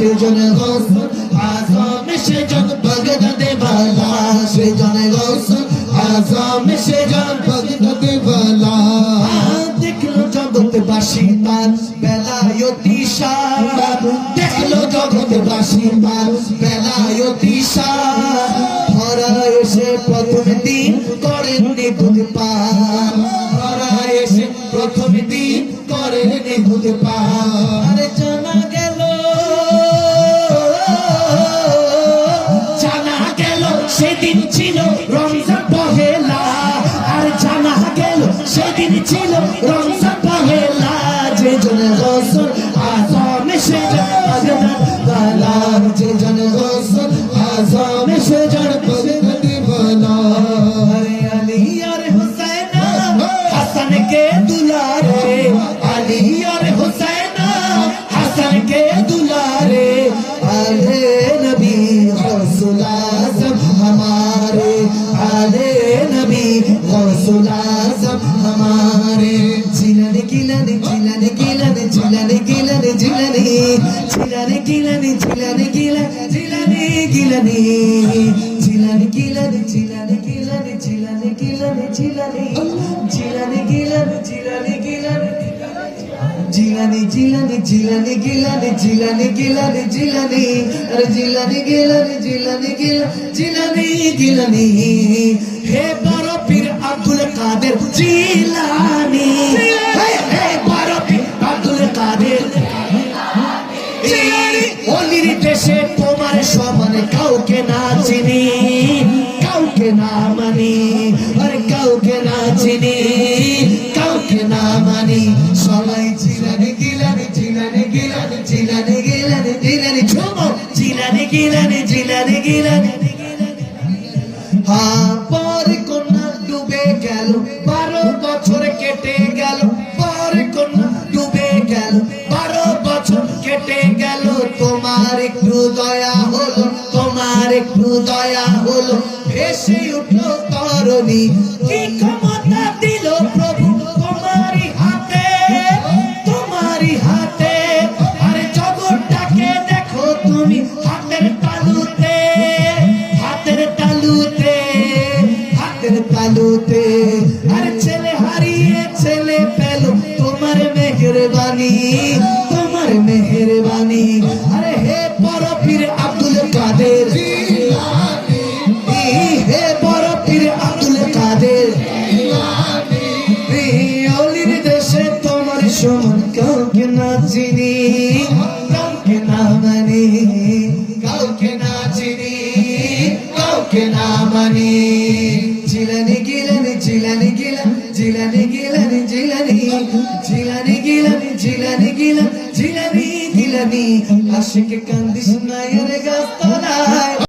সেজন গোস আজম সেজন ভগদতে বালা। সেজন গোস আজম সেজন ভগদতে বালা। দেখল জগৎবাসী তার বেলায়তি দেখল জগৎবাসী তার বেলায়তি শাহ ধরা এসে প্রথম দিন করেন নিভুত পান ধরা এসে প্রথম দিন সেদিন ছিল রমজান পহেলা যে জন গোসল, আজম সে জন পগদান কালাম যে জন গোসল, আজম সে জন পগদান বলো হরে আলী আর হুসাইন হাসান কে দুলারে, আলী আর হুসাইন হাসান কে দুলারে, আলে নবী রসুল আজম हमारे आले नबी रसुला हमारे जिलन गिलन जिलन गिलन जिलन गिलन जिलनी जिलन गिलन जिलन गिलन जिलन गिलनी जिलन गिलन जिलन गिलन जिलन गिलन जिलनी जिलन गिलन जिलन गिलन জিলানি জিলানি জিলানি গিলানি জিলানি গিলানি জিলানি আরে জিলানি গিলানি জিলানি গিলা জিলানি গিলানি হে বড় পীর আব্দুল কাদের জিলানি। হে আব্দুল কাদের অলির দেশে তোমার সমান কাউকে না চিনি কাউকে না মানি আরে কাউকে না চিনি কাউকে না মানি। সবাই চিলানি গিলানি চিলানি গিলানি চিলানি গিলানি চিলানি ছোমো চিলানি গিলানি চিলানি গিলানি হ্যাঁ পর বারো বছর কেটে গেল, পর ডুবে গেল। বারো বছর কেটে গেল, তোমার একটু দয়া হলো, তোমার একটু দয়া হলো। ভেসে উঠল তরণী তোমারই হাতে? আরে দেখো তুমি হাতের তালুতে হাতের তালুতে হাতের তালুতে। কাউকে না চিনি, কাউকে না মানি। জিলানি গিলানি জিলানি গিলানি জিলানি গিলানি জিলানি জিলানি গিলানি জিলানি গিলানি জিলানি গিলানি। আশিক কান্দিস নায়ের গাছ তলায়।